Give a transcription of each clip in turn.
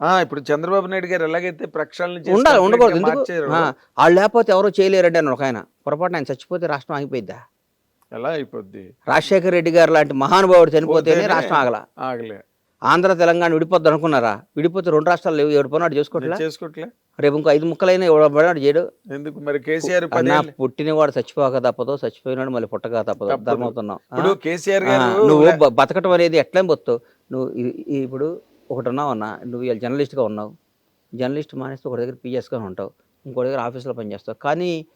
ఆ, ఇప్పుడు చంద్రబాబు నాయుడు గారు ఎలాగైతే ప్రక్షాళన ఉండాలి ఉండకూడదు. వాళ్ళు లేకపోతే ఎవరో చేయలేరండి అని ఒక ఆయన. పొరపాటున ఆయన చచ్చిపోతే రాష్ట్రం ఆగిపోయిద్దా? ఎలా అయిపోద్ది? రాజశేఖర రెడ్డి గారు లాంటి మహానుభావుడు చనిపోతేనే పోతేనే రాష్ట్రం ఆగల. ఆగలే. ఆంధ్ర తెలంగాణ విడిపోద్ది అనుకున్నారా? విడిపోతే రెండు రాష్ట్రాలు లేవు. ఎవడు పోనాడు చేసుకోవట్లే? చేసుకోవట్లే రేపు ఇంకో ఐదు ముక్కలైనా చేయడు. ఎందుకు? మరి కేసీఆర్ పదేళ్ళు. పుట్టినవాడు చచ్చిపోక తప్పదు చచ్చిపోయినాడు మళ్ళీ పుట్టక తప్పదు. గారు నువ్వు బతకటం అనేది ఎట్లా బతుకుతావు నువ్వు ఇప్పుడు ఒకటి ఉన్నావు అన్న నువ్వు ఇవాళ జర్నలిస్ట్గా ఉన్నావు. జర్నలిస్ట్ మానేస్తే ఒక దగ్గర పిఎస్గా ఉంటావు. ఇంకో దగ్గర ఆఫీస్లో పనిచేస్తావు కానీ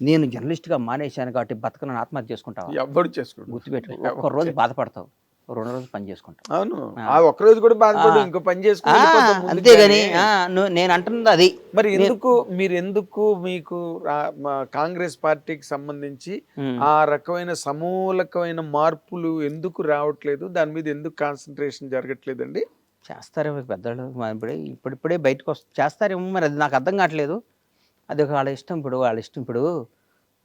నేను జర్నలిస్ట్గా మానేశాను కాబట్టి బతకనని ఆత్మహత్య చేసుకుంటావు? ఎవ్వడు చేసుకోడు. గుర్తుపెట్టు ఒక్క రోజు బాధపడతావు. రెండో రోజు పని చేసుకుంటావు. అవును. ఆ. ఒక్క రోజు కూడా బాధపడు. ఇంకో పని ముందుకు అంతేగాని నేను అంటున్నది అది. మరి ఎందుకు మీరు ఎందుకు మీకు కాంగ్రెస్ పార్టీకి సంబంధించి. ఆ రకమైన సమూలకమైన మార్పులు ఎందుకు రావట్లేదు? దాని మీద ఎందుకు కాన్సన్ట్రేషన్ జరగట్లేదండి? చేస్తారేమో పెద్దవాళ్ళు ఇప్పుడు ఇప్పుడే ఇప్పుడిప్పుడే బయటకు వస్త చేస్తారేమో మరి అది నాకు అర్థం కావట్లేదు. అది ఒక వాళ్ళ ఇష్టం ఇప్పుడు వాళ్ళ ఇష్టం ఇప్పుడు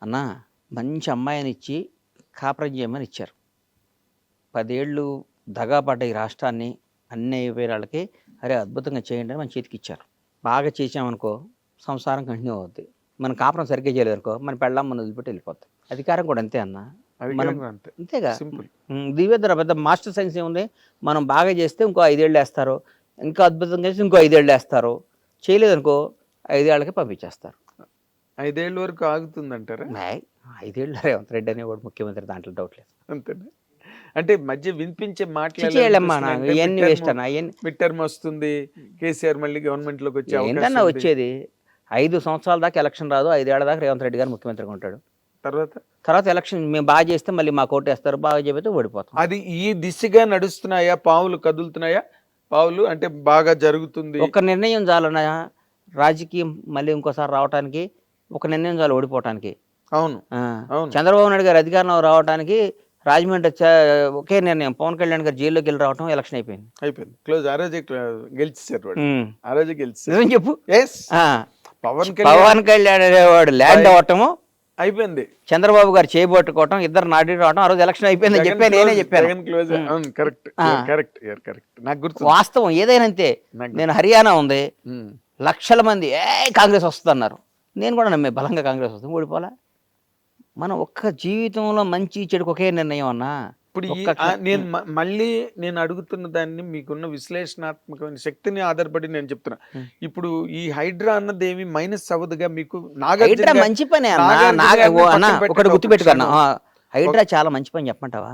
అన్న మంచి అమ్మాయిని ఇచ్చి కాపురం చేయమని ఇచ్చారు. పదేళ్ళు దగాపడ్డ ఈ రాష్ట్రాన్ని అన్ని అయిపోయిన వాళ్ళకి అరే అద్భుతంగా చేయండి అని మన చేతికి ఇచ్చారు. బాగా చేసామనుకో సంసారం కంటిన్యూ అవుద్ది. మన కాపురం సరిగ్గా చేయలేదు అనుకో మన పెళ్ళాం మన వదిలిపెట్టి వెళ్ళిపోతుంది అధికారం కూడా అంతే అన్న. మనం- అంతేగా. దివ్యధర పెద్ద మాస్టర్ సైన్స్ ఏముంది? మనం బాగా చేస్తే ఇంకో ఐదేళ్ళు వేస్తారు. ఇంకా అద్భుతంగా చేస్తే ఇంకో ఐదేళ్ళు వేస్తారు. చేయలేదనుకో ఐదేళ్ళకి పంపించేస్తారు. ఐదేళ్ళ వరకు ఆగుతుందంటారా? ఐదేళ్ళు రేవంత్ రెడ్డి అనేవాడు ముఖ్యమంత్రి దాంట్లో డౌట్ లేదు. అంతేనా? అంటే మధ్య వినిపించే వేస్ట్ అన్న. మిడ్ టర్మ్ వస్తుంది కేసీఆర్ మళ్ళీ గవర్నమెంట్లోకి వచ్చే ఏంటన్నా. వచ్చేది? ఐదు సంవత్సరాల దాకా ఎలక్షన్ రాదు ఐదేళ్ళ దాకా రేవంత్ రెడ్డి గారు ముఖ్యమంత్రిగా ఉంటాడు. తర్వాత? తర్వాత ఎలక్షన్ మేము బాగా చేస్తే మళ్ళీ మాకు ఓటు వేస్తారు బాగా చెబితే ఓడిపోతాం. అది ఈ దిశగా నడుస్తున్నాయా? పావులు కదులుతున్నాయా? పావులు అంటే బాగా జరుగుతుంది. ఒక నిర్ణయం చాలన్న రాజకీయం మళ్ళీ ఇంకోసారి రావడానికి ఒక నిర్ణయం చాలు ఓడిపోవటానికి. అవును. అవును. చంద్రబాబు నాయుడు గారు అధికారంలో రావడానికి రాజమండ్రి ఒకే నిర్ణయం. పవన్ కళ్యాణ్ గారు జైల్లోకి వెళ్ళి రావడం ఎలక్షన్ అయిపోయింది. అయిపోయింది. క్లోజ్. ఆ రోజే ఉమ్. ఆ రోజే గెలిచారు నిజం చెప్పు. ఎస్. పవన్ కళ్యాణ్ పవన్ కళ్యాణ్ అనేవాడు ల్యాండ్ అవ్వటము అయిపోయింది. చంద్రబాబు గారు చేయబట్టుకోవటం ఇద్దరు నాటి రావడం ఆ రోజు ఎలక్షన్ అయిపోయింది చెప్పాను నేనే చెప్పాను. కరెక్ట్. కరెక్ట్ కరెక్ట్ నాకు గుర్తు. వాస్తవం ఏదైనా అంతే నేను హర్యానా ఉంది. లక్షల మంది ఏ కాంగ్రెస్ వస్తుంది అన్నారు నేను కూడా నమ్మే బలంగా కాంగ్రెస్ వస్తుంది. ఓడిపోలా మనం ఒక్క జీవితంలో మంచి చెడుకు ఒకే నిర్ణయం అన్నా ఇప్పుడు నేను మళ్ళీ నేను అడుగుతున్న దాన్ని మీకున్న విశ్లేషణాత్మకమైన శక్తిని ఆధారపడి నేను చెప్తున్నా. ఇప్పుడు ఈ హైడ్రా అన్నది ఏమి మైనస్ అవ్వదుగా మీకు నాగార్జున మంచి పని ఒకటి గుర్తుపెట్టుకున్నా హైడ్రా చాలా మంచి పని చెప్పమంటావా?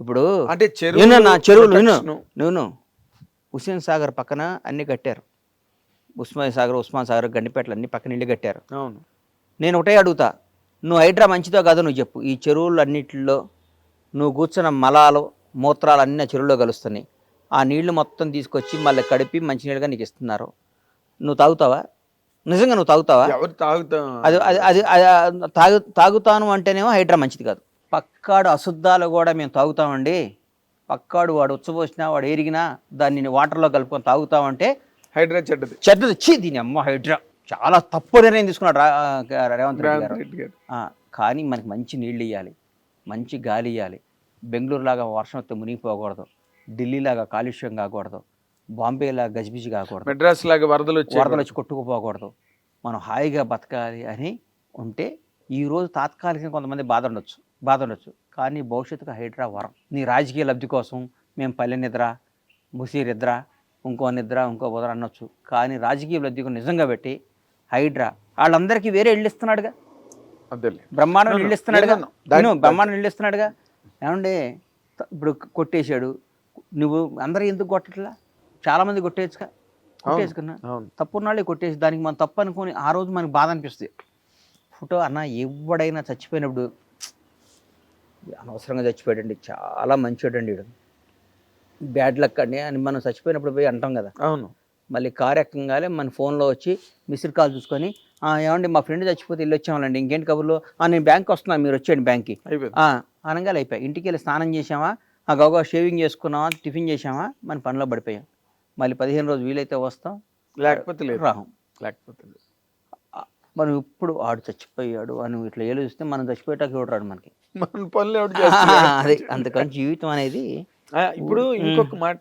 ఇప్పుడు అంటే నా చెరువులు. నువ్వు హుస్సేన్ సాగర్ పక్కన అన్ని కట్టారు. ఉస్మాన్ సాగర్ ఉస్మాన్ సాగర్ గండిపేటలు అన్ని పక్కన ఇల్లు కట్టారు. అవును. నేను ఒకటే అడుగుతా. నువ్వు హైడ్రా మంచిదో కాదో నువ్వు చెప్పు. ఈ చెరువులు అన్నిటిలో నువ్వు కూర్చున్న మలాలు మూత్రాలు అన్ని చెరువులో కలుస్తున్నాయి. ఆ నీళ్ళు మొత్తం తీసుకొచ్చి మళ్ళీ కడిపి మంచినీళ్ళుగా నీకు ఇస్తున్నారు. నువ్వు తాగుతావా? నిజంగా నువ్వు తాగుతావా? ఎవరు తాగుతాం అది అది అది తాగు తాగుతాను అంటేనేమో హైడ్రా మంచిది కాదు. పక్కాడు అశుద్ధాలు కూడా మేము తాగుతామండి. పక్కాడు వాడు ఉచ్చబోసినా వాడు ఎరిగినా దాన్ని వాటర్లో కలుపుకొని తాగుతామంటే హైడ్రా చెడ్డది. చెడ్డది. వచ్చి దీని అమ్మ హైడ్రా. చాలా తప్పు నిర్ణయం తీసుకున్నాడు రేవంత్ రెడ్డి గారు. కానీ మనకి మంచి నీళ్ళు ఇవ్వాలి మంచి గాలి ఇవ్వాలి బెంగళూరు లాగా వర్షం వస్తే మునిగిపోకూడదు. ఢిల్లీ లాగా కాలుష్యం కాకూడదు. బాంబే లాగా గజిబిజి కాకూడదు. మెడ్రాస్ లాగా వరదలు వచ్చాయి వరదలు వచ్చి కొట్టుకుపోకూడదు. మనం హాయిగా బతకాలి అని ఉంటే ఈ రోజు తాత్కాలికంగా కొంతమంది బాధ ఉండొచ్చు. బాధ ఉండొచ్చు. కానీ భవిష్యత్తుకు హైడ్రా వరం. నీ రాజకీయ లబ్ధి కోసం మేము పల్లె నిద్ర ముసి నిద్ర ఇంకో నిద్ర ఇంకో బుధర అనొచ్చు. కానీ రాజకీయ లబ్ధి నిజంగా పెట్టి హైడ్రా. వాళ్ళందరికీ వేరే ఇళ్ళు ఇస్తున్నాడుగా. అదేలే బ్రహ్మాండం నేను that- బ్రహ్మాండం ఇళ్ళు ఇస్తున్నాడుగా ఏమండి ఇప్పుడు కొట్టేశాడు. నువ్వు అందరూ ఎందుకు కొట్టట్లా? చాలా మంది కొట్టేయచ్చుగా కొట్టేసుకున్నా తప్పు ఉన్నాళ్ళే కొట్టేసి దానికి మనం తప్పు అనుకొని ఆ రోజు మనకి బాధ అనిపిస్తుంది. ఫోటో అన్న ఎవడైనా చచ్చిపోయినప్పుడు అనవసరంగా చచ్చిపోయాడండి. చాలా మంచివాడండి వీడు. బ్యాడ్ లక్ అండి. అని మనం చచ్చిపోయినప్పుడు పోయి అంటాం కదా. అవును. మళ్ళీ కార్ ఎక్కంగానే మన ఫోన్లో వచ్చి మిస్డ్ కాల్ చూసుకొని "ఆ, ఏమండి మా ఫ్రెండ్ చచ్చిపోతే వెళ్ళి వచ్చామండి ఇంకేంటి కబుర్లో? "ఆ, నేను బ్యాంక్ వస్తున్నాను మీరు వచ్చేయండి బ్యాంక్కి. అనగానే అయిపోయాయి. ఇంటికి వెళ్ళి స్నానం చేసామా ఆ గౌగా షేవింగ్ చేసుకున్నామా టిఫిన్ చేసామా మన పనిలో పడిపోయాం. మళ్ళీ పదిహేను రోజు వీలైతే వస్తాం. లేకపోతే లేదు. రాహం. లేకపోతే మనం ఇప్పుడు ఆడు చచ్చిపోయాడు అని ఇట్లా ఏలు చూస్తే మనం చచ్చిపోయేటానికి ఎవడు రాడు మనకి? మన పనులు అదే అందుకని జీవితం అనేది ఇప్పుడు ఇంకొక మాట.